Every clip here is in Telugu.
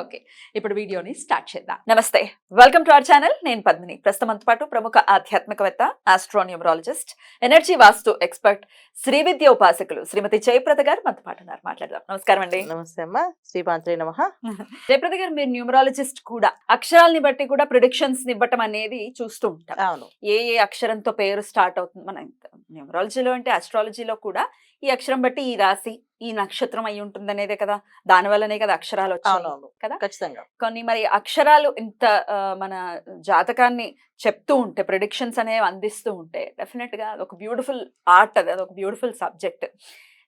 ఓకే ఇప్పుడు వీడియోని స్టార్ట్ చేద్దాం. నమస్తే వెల్కమ్ టు అవర్ ఛానల్. నేను పద్మిని. ప్రస్తుతంతో పాటు ప్రముఖ ఆధ్యాత్మికవేత్త astronumerologist energy vastu expert Shri Vidya ఉపాసకులు శ్రీమతి జయప్రద గారు మనతో పాటు ఉన్నారు. మాట్లాడదాం. నమస్కారం అండి. నమస్తే అమ్మ. శ్రీపాంత్రి నమ. జయప్రద గారు మీరు న్యూమరాలజిస్ట్ కూడా. అక్షరాల్ని బట్టి కూడా ప్రిడిక్షన్స్ ఇవ్వటం అనేది చూస్తూ ఉంటాం. ఏ ఏ అక్షరంతో పేరు స్టార్ట్ అవుతుంది మన న్యూమరాలజీలో అంటే అస్ట్రాలజీలో కూడా ఈ అక్షరం బట్టి ఈ రాశి ఈ నక్షత్రం అయి ఉంటుంది అనేదే కదా. దాని వల్లనే కదా అక్షరాలు వచ్చాయి కదా. ఖచ్చితంగా. కొన్ని మరి అక్షరాలు ఇంత మన జాతకాన్ని చెప్తూ ఉంటే ప్రిడిక్షన్స్ అనేవి అందిస్తూ ఉంటే డెఫినెట్గా ఒక బ్యూటిఫుల్ ఆర్ట్ అది అదొక బ్యూటిఫుల్ సబ్జెక్ట్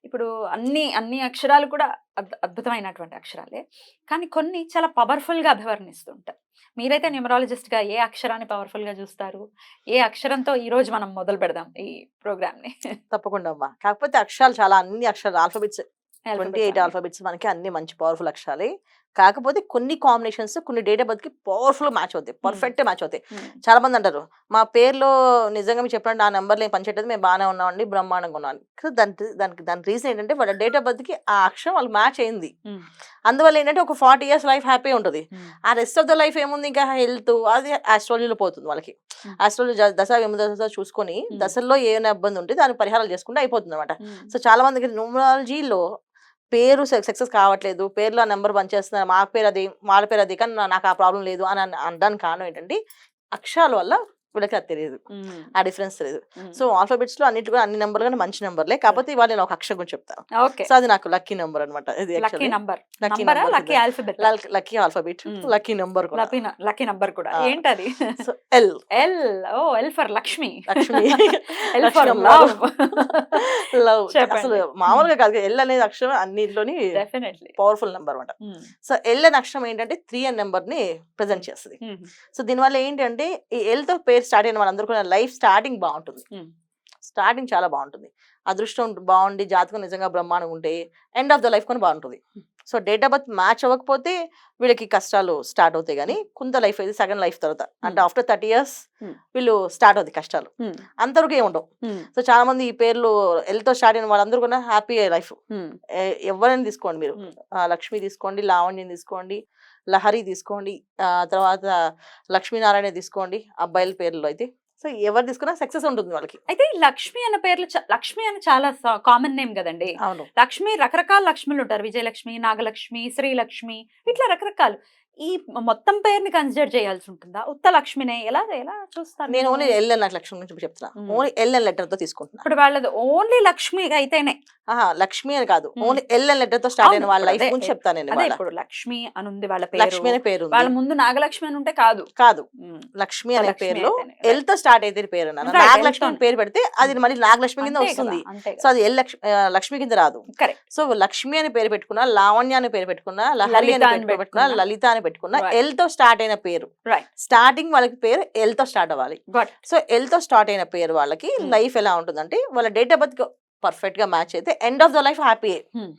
ఇప్పుడు అన్ని అన్ని అక్షరాలు కూడా అద్భు- అద్భుతమైనటువంటి అక్షరాలే. కానీ కొన్ని చాలా పవర్ఫుల్గా అభివర్ణిస్తూ ఉంటారు మీరైతే న్యూమరాలజిస్ట్గా ఏ అక్షరాన్ని పవర్ఫుల్గా చూస్తారు? ఏ అక్షరంతో ఈ రోజు మనం మొదలు పెడదాం ఈ ప్రోగ్రామ్ని తప్పకుండా అమ్మా. కాకపోతే అక్షరాలు చాలా అన్ని అక్షరాలు ఆల్ఫాబెట్స్ ట్వంటీ ఎయిట్ ఆల్ఫాబెట్స్ మనకి అన్ని మంచి పవర్ఫుల్ అక్షరాలే. కాకపోతే కొన్ని కాంబినేషన్స్ కొన్ని డేట్ ఆఫ్ బర్త్కి పవర్ఫుల్ మ్యాచ్ అవుతాయి. పర్ఫెక్ట్ మ్యాచ్ అవుతాయి. చాలా మంది అంటారు మా పేరులో నిజంగా మీరు చెప్పండి ఆ నెంబర్లో ఏం పనిచేయట్లేదు మేము బాగానే ఉన్నామండి బ్రహ్మాండంగా ఉన్నాం దాని దానికి దాని రీజన్ ఏంటంటే వాళ్ళ డేట్ ఆఫ్ బర్త్కి ఆ అక్షరం వాళ్ళు మ్యాచ్ అయింది. అందువల్ల ఏంటంటే ఒక ఫార్టీ ఇయర్స్ లైఫ్ హ్యాపీ ఉంటుంది. ఆ రెస్ట్ ఆఫ్ ద లైఫ్ ఏముంది? ఇంకా హెల్త్ అది ఆస్ట్రాలజీలో పోతుంది వాళ్ళకి. ఆస్ట్రాలజీ దశ విమ దశ చూసుకొని. దశల్లో ఏమైనా ఇబ్బంది ఉంటే దాని పరిహారాలు చేసుకుంటే అయిపోతుంది అనమాట సో చాలా మందికి న్యూమరాలజీలో పేరు సక్సెస్ కావట్లేదు పేర్లో ఆ నెంబర్ పనిచేస్తున్నారు మా పేరు అది వాళ్ళ పేరు అది కానీ నాకు ఆ ప్రాబ్లం లేదు అని అనడానికి కారణం ఏంటంటే అక్షరాల వల్ల వీళ్ళకి అది తెలియదు ఆ డిఫరెన్స్ తెలియదు. సో ఆల్ఫాబెట్స్లో అన్నిటి కూడా అన్ని నెంబర్లు కానీ మంచి నెంబర్లే. కాకపోతే ఇవాళ నేను ఒక అక్షరం గురించి చెప్తాను. సో అది నాకు లక్కీ నెంబర్ అనమాట ఇది lucky number. Lucky నంబరా? Lucky alphabet? Lucky alphabet. Lucky number కూడా. లక్కీ నంబర్ కూడా. ఏంటది? So L L oh L for Lakshmi. Lakshmi. L for love love. అసలు మామూలుగా కాదు. ఎల్ అనేది అక్షరం అన్నింటిలోని డెఫినెట్లీ పవర్ఫుల్ నెంబర్ అనమాట సో ఎల్ అనే అక్షరం ఏంటంటే త్రీ అనే నెంబర్ని ప్రెజెంట్ చేస్తుంది. సో దీనివల్ల ఏంటంటే ఈ ఎల్తో పేరు స్టార్ట్ అయిన వాళ్ళందరూ కూడా లైఫ్ స్టార్టింగ్ బాగుంటుంది. స్టార్టింగ్ చాలా బాగుంటుంది. అదృష్టం బాగుండి జాతకం నిజంగా బ్రహ్మాండంగా ఉంటే ఎండ్ ఆఫ్ ద లైఫ్ కూడా బాగుంటుంది. So date of birth match అవ్వకపోతే వీళ్ళకి కష్టాలు స్టార్ట్ అవుతాయి కానీ కొంత లైఫ్ అయితే సగం లైఫ్ తర్వాత. అంటే ఆఫ్టర్ థర్టీ ఇయర్స్. వీళ్ళు స్టార్ట్ అవుతాయి కష్టాలు. అంతవరకు ఉండవు. సో చాలా మంది ఈ పేర్లు ఎల్తో స్టార్ట్ అయిన వాళ్ళందరూ కూడా హ్యాపీ లైఫ్ ఎవరైనా తీసుకోండి మీరు. లక్ష్మి తీసుకోండి లావణ్యం తీసుకోండి లహరి తీసుకోండి. ఆ తర్వాత లక్ష్మీనారాయణ తీసుకోండి అబ్బాయిల పేర్లు అయితే. సో ఎవరు తీసుకున్నా సక్సెస్ ఉంటుంది వాళ్ళకి. అయితే లక్ష్మి అన్న పేర్లు లక్ష్మి అని చాలా కామన్ నేమ్ కదండి. అవును. లక్ష్మి రకరకాల లక్ష్మిలు ఉంటారు విజయలక్ష్మి నాగలక్ష్మి శ్రీలక్ష్మి ఇట్లా రకరకాలు. ఈ మొత్తం పేరుని కన్సిడర్ చేయాల్సి ఉంటుందా ఉత్త లక్ష్మినే ఎలా ఎలా చూస్తారు నేను? ఓన్లీ ఎల్ అన్న లక్ష్మి గురించి చెప్తున్నా. ఓన్లీ ఎల్ అన్ లెటర్తో తీసుకుంటున్నా ఇప్పుడు వాళ్ళది ఓన్లీ లక్ష్మి అయితేనే లక్ష్మి అని కాదు. ఓన్లీ ఎల్ అన్ లెటర్తో స్టార్ట్ అయిన వాళ్ళ లైఫ్ గురించి చెప్తాను నేను. ఇప్పుడు లక్ష్మి అని ఉంది వాళ్ళ లక్ష్మి పేరు అనే పేరు. వాళ్ళ ముందు నాగలక్ష్మి అని ఉంటే కాదు కాదు లక్ష్మి అనే లక్ష్మి పేరులో. ఎల్తో స్టార్ట్ అయితే పేరు నాగలక్ష్మి అని. పేరు పెడితే అది మళ్ళీ నాగలక్ష్మి కింద వస్తుంది సో అది ఎల్ లక్ష్మి లక్ష్మి కింద రాదు సో లక్ష్మి అని పేరు పెట్టుకున్నా లావణ్య అని పేరు పెట్టుకున్నా లహరి అని పేరు పెట్టుకున్నా. లలిత అని పెట్టుకున్నా. ఎల్తో స్టార్ట్ అయిన పేరు. రైట్ స్టార్టింగ్ వాళ్ళకి పేరు ఎల్తో స్టార్ట్ అవ్వాలి. సో ఎల్తో స్టార్ట్ అయిన పేరు వాళ్ళకి Hmm. లైఫ్ ఎలా ఉంటుందంటే వాళ్ళ డేట్ ఆఫ్ బర్త్ పర్ఫెక్ట్గా మ్యాచ్ అయితే end of the life happy Hmm.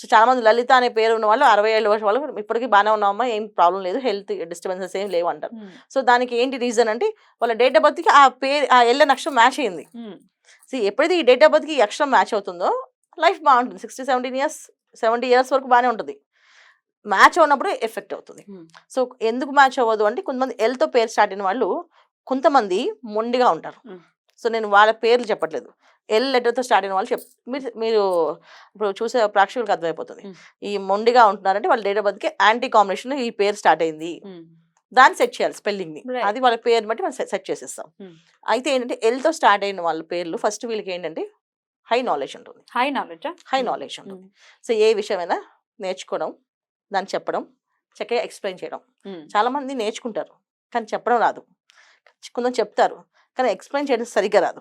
So చాలా మంది లలిత అనే పేరు ఉన్న వాళ్ళు అరవై ఏళ్ళ వర్షం వాళ్ళు ఇప్పటికీ బాగానే ఉన్నామా ఏం ప్రాబ్లం లేదు హెల్త్ డిస్టర్బెన్సెస్ ఏం లేవు అంటారు. సో దానికి ఏంటి రీజన్ అంటే వాళ్ళ డేట్ ఆఫ్ బర్త్కి ఆ పేరు ఆ ఎల్ అనే అక్షరం మ్యాచ్ అయింది. సో ఎప్పుడైతే ఈ డేట్ ఆఫ్ బర్త్కి ఈ అక్షరం మ్యాచ్ అవుతుందో లైఫ్ బాగుంటుంది. Sixty seventeen years seventy years వరకు బాగానే ఉంటుంది. మ్యాచ్ అవునప్పుడు ఎఫెక్ట్ అవుతుంది. సో ఎందుకు మ్యాచ్ అవ్వదు అంటే కొంతమంది ఎల్తో పేరు స్టార్ట్ అయిన వాళ్ళు కొంతమంది మొండిగా ఉంటారు. సో నేను వాళ్ళ పేర్లు చెప్పట్లేదు. ఎల్ లెటర్తో స్టార్ట్ అయిన వాళ్ళు చెప్ మీరు మీరు ఇప్పుడు చూసే ప్రేక్షకులకు అర్థమైపోతుంది. ఈ మొండిగా ఉంటున్నారంటే వాళ్ళ డేట్ ఆఫ్ బర్త్కి యాంటీ కాంబినేషన్ ఈ పేరు స్టార్ట్ అయింది. దాన్ని సెట్ చేయాలి స్పెల్లింగ్ని Right. అది వాళ్ళ పేరు బట్టి మనం సెట్ చేసేస్తాం. అయితే ఏంటంటే ఎల్తో స్టార్ట్ అయిన వాళ్ళ పేర్లు ఫస్ట్ వీళ్ళకి ఏంటంటే హై నాలెడ్జ్ ఉంటుంది. High knowledge? హై నాలెడ్జ్ ఉంటుంది. సో ఏ విషయమైనా నేర్చుకోవడం దాన్ని చెప్పడం చక్కగా ఎక్స్ప్లెయిన్ చేయడం. చాలా మంది నేర్చుకుంటారు కానీ చెప్పడం రాదు. కొందరు చెప్తారు కానీ ఎక్స్ప్లెయిన్ చేయడం సరిగ్గా రాదు.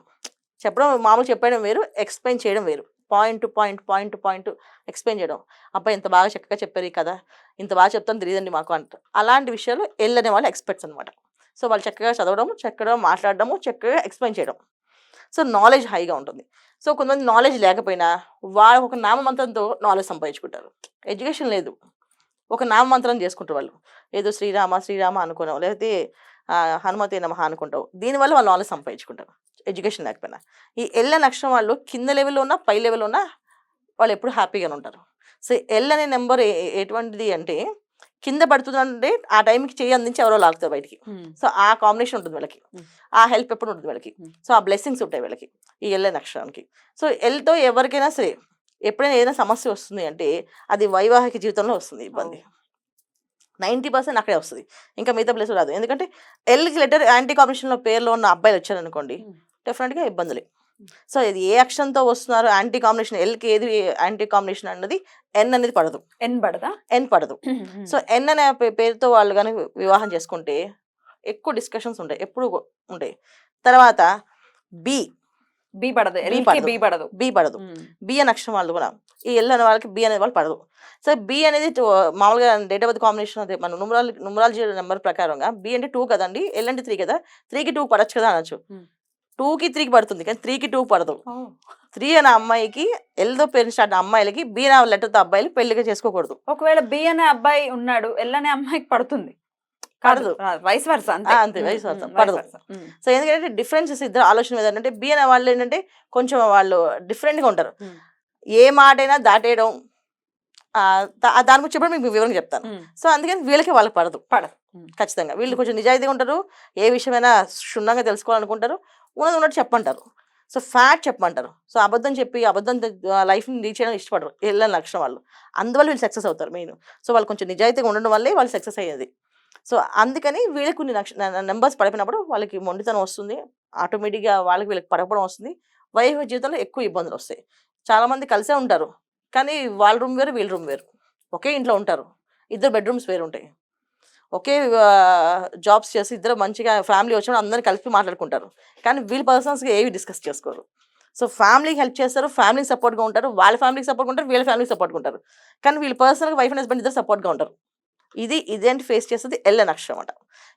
చెప్పడం మామూలు చెప్పడం వేరు ఎక్స్ప్లెయిన్ చేయడం వేరు. Point point point point explain చేయడం. అబ్బాయి ఇంత బాగా చక్కగా చెప్పారు కదా ఇంత బాగా చెప్తాను తెలియదండి మాకు అంటారు. అలాంటి విషయాలు అనే వాళ్ళు ఎక్స్పర్ట్స్ అనమాట సో వాళ్ళు చక్కగా చదవడం చక్కగా మాట్లాడడము చక్కగా ఎక్స్ప్లెయిన్ చేయడం. సో నాలెడ్జ్ హైగా ఉంటుంది. సో కొంతమంది నాలెడ్జ్ లేకపోయినా వాళ్ళ ఒక నామమంతంతో నాలెడ్జ్ సంపాదించుకుంటారు. ఎడ్యుకేషన్ లేదు. ఒక నామమంత్రం చేసుకుంటారు వాళ్ళు. ఏదో శ్రీరామ శ్రీరామ అనుకున్నావు లేకపోతే హనుమతి నమః అనుకుంటావు. దీనివల్ల వాళ్ళు నాలెడ్జ్ సంపాదించుకుంటారు ఎడ్యుకేషన్ లేకపోయినా. ఈ ఎల్ అనే అక్షరం వాళ్ళు కింద లెవెల్లో ఉన్నా పై లెవెల్లో ఉన్నా వాళ్ళు ఎప్పుడు హ్యాపీగానే ఉంటారు. సో ఎల్ అనే నెంబర్ ఎటువంటిది అంటే కింద పడుతుందంటే ఆ టైంకి చేయి అందించి ఎవరో లాగుతారు బయటికి. సో ఆ కాంబినేషన్ ఉంటుంది వీళ్ళకి. ఆ హెల్ప్ ఎప్పుడు ఉంటుంది వీళ్ళకి. సో ఆ బ్లెస్సింగ్స్ ఉంటాయి వీళ్ళకి ఈ ఎల్ అనే అక్షరానికి సో ఎల్తో ఎవరికైనా సరే ఎప్పుడైనా ఏదైనా సమస్య వస్తుంది అంటే అది వైవాహిక జీవితంలో వస్తుంది ఇబ్బంది. నైంటీ పర్సెంట్ అక్కడే వస్తుంది. ఇంకా మిగతా ప్లేస్ రాదు. ఎందుకంటే ఎల్కి లెటర్ యాంటీ కాంబినేషన్లో పేర్లో ఉన్న అబ్బాయిలు వచ్చారనుకోండి. డెఫినెట్గా ఇబ్బందులే. సో ఇది ఏ అక్షరంతో వస్తున్నారు? యాంటీ కాంబినేషన్ ఎల్కి ఏది యాంటీ కాంబినేషన్ అన్నది ఎన్ అనేది పడదు. ఎన్ పడదా? ఎన్ పడదు. సో ఎన్ అనే పేరుతో వాళ్ళు కానీ వివాహం చేసుకుంటే ఎక్కువ డిస్కషన్స్ ఉంటాయి ఎప్పుడు ఉంటాయి. తర్వాత బి బి పడదు. బి పడదు. బి పడదు. బి అనే అక్షరం వాళ్ళు కూడా. ఈ ఎల్ అనే వాళ్ళకి బి అనే వాళ్ళు పడదు. సో బి అనేది మామూలుగా డేట్ ఆఫ్ బర్త్ కాంబినేషన్ అదే మన numerology numerology నెంబర్ ప్రకారంగా బి అంటే టూ కదండి ఎల్ అంటే త్రీ కదా. త్రీకి టూ పడచ్చు కదా అనొచ్చు. టూకి త్రీకి పడుతుంది కానీ త్రీకి టూ పడదు. త్రీ అనే అమ్మాయికి ఎల్తో పేరు స్టార్ట్ అమ్మాయిలకి బి అనే లెటర్తో అబ్బాయిలు పెళ్ళిగా చేసుకోకూడదు. ఒకవేళ బి అనే అబ్బాయి ఉన్నాడు ఎల్ అనే అమ్మాయికి పడుతుంది. పడదు. వయసు వరుస అంతే. versa. ఉమ్, పడదు. సో ఎందుకంటే డిఫరెన్సెస్ ఇద్దరు ఆలోచన మీద ఏంటంటే బి అనే వాళ్ళు ఏంటంటే కొంచెం వాళ్ళు డిఫరెంట్గా ఉంటారు. ఉమ్, ఏ మాటైనా దాటేయడం దాని గురించి చెప్పడం మీకు వివరంగా చెప్తాను. సో అందుకని వీళ్ళకి వాళ్ళకి పడదు. పడదు. ఖచ్చితంగా. వీళ్ళు కొంచెం నిజాయితీగా ఉంటారు ఏ విషయమైనా క్షుణ్ణంగా తెలుసుకోవాలనుకుంటారు ఉన్నది ఉన్నట్టు చెప్పంటారు సో ఫ్యాక్ట్ చెప్పమంటారు. సో అబద్ధం చెప్పి అబద్ధం లైఫ్ని రీచ్ చేయడానికి ఇష్టపడరు. వెళ్ళని లక్షణం వాళ్ళు. అందువల్ల వీళ్ళు సక్సెస్ అవుతారు మెయిన్. సో వాళ్ళు కొంచెం నిజాయితీగా ఉండడం వల్లే వాళ్ళు సక్సెస్ అయ్యేది. సో అందుకని వీళ్ళకి కొన్ని నెంబర్స్ పడిపోయినప్పుడు వాళ్ళకి మొండితనం వస్తుంది. ఆటోమేటిక్గా వాళ్ళకి వీళ్ళకి పడకపోవడం వస్తుంది. వైఫ్ జీవితంలో ఎక్కువ ఇబ్బందులు వస్తాయి. చాలామంది కలిసే ఉంటారు. కానీ వాళ్ళ రూమ్ వేరు వీళ్ళ రూమ్ వేరు. ఒకే ఇంట్లో ఉంటారు. ఇద్దరు బెడ్రూమ్స్ వేరు ఉంటాయి. ఒకే జాబ్స్ చేసి ఇద్దరు మంచిగా ఫ్యామిలీ వచ్చినప్పుడు అందరిని కలిపి మాట్లాడుకుంటారు. కానీ వీళ్ళ పర్సన్స్గా ఏవి డిస్కస్ చేసుకోరు. సో ఫ్యామిలీకి హెల్ప్ చేస్తారు. ఫ్యామిలీకి సపోర్ట్గా ఉంటారు. వాళ్ళ ఫ్యామిలీకి సపోర్ట్గా ఉంటారు. వీళ్ళ ఫ్యామిలీకి సపోర్ట్గా ఉంటారు. కానీ వీళ్ళ పర్సనల్గా వైఫ్ అండ్ హస్బెండ్ ఇద్దరు సపోర్ట్గా ఉంటారు. ఇది ఇదేంటి ఫేస్ చేస్తుంది? ఎల్ అనే అక్షరం అంట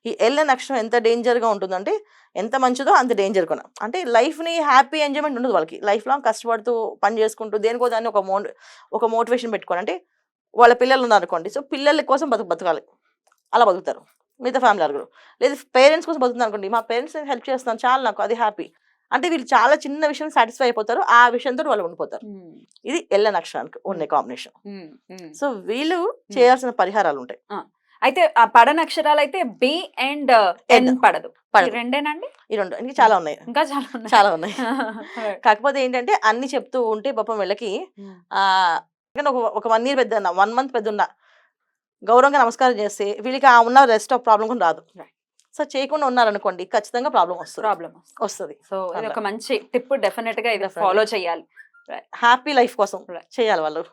ఈ ఎల్ నక్షత్రం అక్షరం ఎంత డేంజర్గా ఉంటుందంటే ఎంత మంచిదో అంత డేంజర్ కూడా అంటే లైఫ్ని హ్యాపీ ఎంజాయ్మెంట్ ఉండదు వాళ్ళకి. లైఫ్ లాంగ్ కష్టపడుతూ పని చేసుకుంటూ దేనికో దాన్ని ఒక మో ఒక మోటివేషన్ పెట్టుకోని అంటే వాళ్ళ పిల్లలు ఉన్నారు అనుకోండి. సో పిల్లల కోసం బతుకు బతకాలి. అలా బతుకుతారు. మిగతా ఫ్యామిలీ అరుగురు. లేదు పేరెంట్స్ కోసం బతుకుతారు అనుకోండి. మా పేరెంట్స్ హెల్ప్ చేస్తాను చాలా నాకు అది హ్యాపీ అంటే వీళ్ళు చాలా చిన్న విషయం సాటిస్ఫై అయిపోతారు ఆ విషయంతో వాళ్ళు ఉండిపోతారు. ఇది ఎల్ అనే అక్షరానికి ఉన్న కాంబినేషన్. సో వీళ్ళు చేయాల్సిన పరిహారాలు ఉంటాయి అయితే ఆ పడని అక్షరాలు అయితే బి అండ్ ఎన్ N. పడదు. రెండేనండి? ఈ రెండు ఇంకా చాలా ఉన్నాయి. ఇంకా చాలా ఉన్నాయి. చాలా ఉన్నాయి. కాకపోతే ఏంటంటే అన్ని చెప్తూ ఉంటే పాపం వీళ్ళకి ఆ ఒక వన్ ఇయర్ పెద్ద వన్ మంత్ పెద్ద ఉన్న గౌరవంగా నమస్కారం చేస్తే వీళ్ళకి ఆ ఉన్న రెస్ట్ ఆఫ్ ప్రాబ్లం కూడా రాదు. సో చేయకుండా ఉన్నారనుకోండి ఖచ్చితంగా ప్రాబ్లం వస్తుంది. ప్రాబ్లం వస్తుంది. సో ఇది. ఒక మంచి టిప్ డెఫినెట్గా ఇది. ఫాలో చేయాలి. హ్యాపీ లైఫ్ కోసం. చేయాలి వాళ్ళు.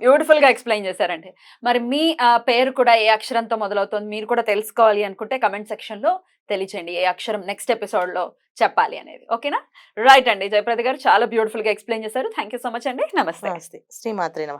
బ్యూటిఫుల్గా ఎక్స్ప్లెయిన్ చేశారండి. మరి మీ పేరు కూడా ఏ అక్షరంతో మొదలవుతుంది మీరు కూడా తెలుసుకోవాలి అనుకుంటే కమెంట్ సెక్షన్లో తెలియచేయండి ఏ అక్షరం నెక్స్ట్ ఎపిసోడ్లో చెప్పాలి అనేది. ఓకేనా? రైట్ అండి. జయప్రద గారు చాలా బ్యూటిఫుల్గా ఎక్స్ప్లెయిన్ చేశారు. థ్యాంక్ యూ సో మచ్ అండి. నమస్తే. నమస్తే. శ్రీమాత్రి నమ.